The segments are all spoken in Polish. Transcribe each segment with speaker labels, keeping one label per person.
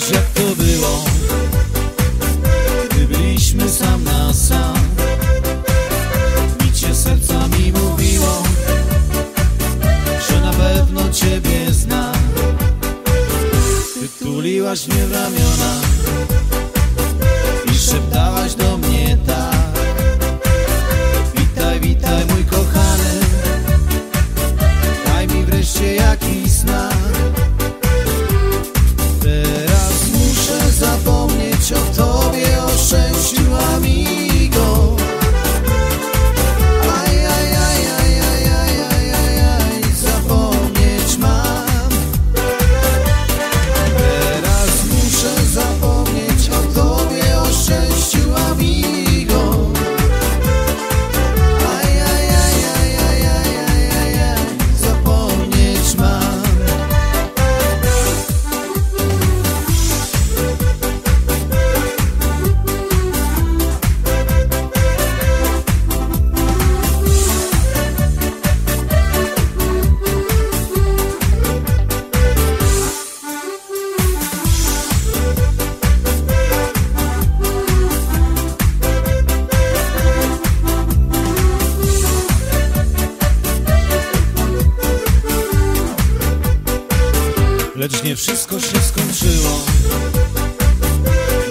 Speaker 1: pamiętasz jak to było. Gdy byliśmy sam na sam Bicie serca mi mówiło Że na pewno ciebie znam. Ty tuliłaś mnie w ramiona Pięknie wszystko się skończyło.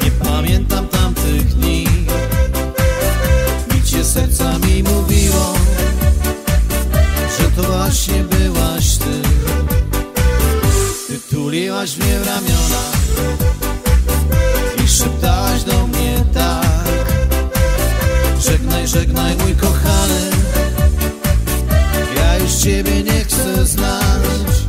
Speaker 1: Nie pamiętam tamtych dni. Bicie serca mi mówiło Że to właśnie byłaś ty. Ty tuliłaś mnie w ramiona I szeptałaś do mnie tak. Żegnaj, żegnaj mój kochany. Ja już ciebie nie chcę znać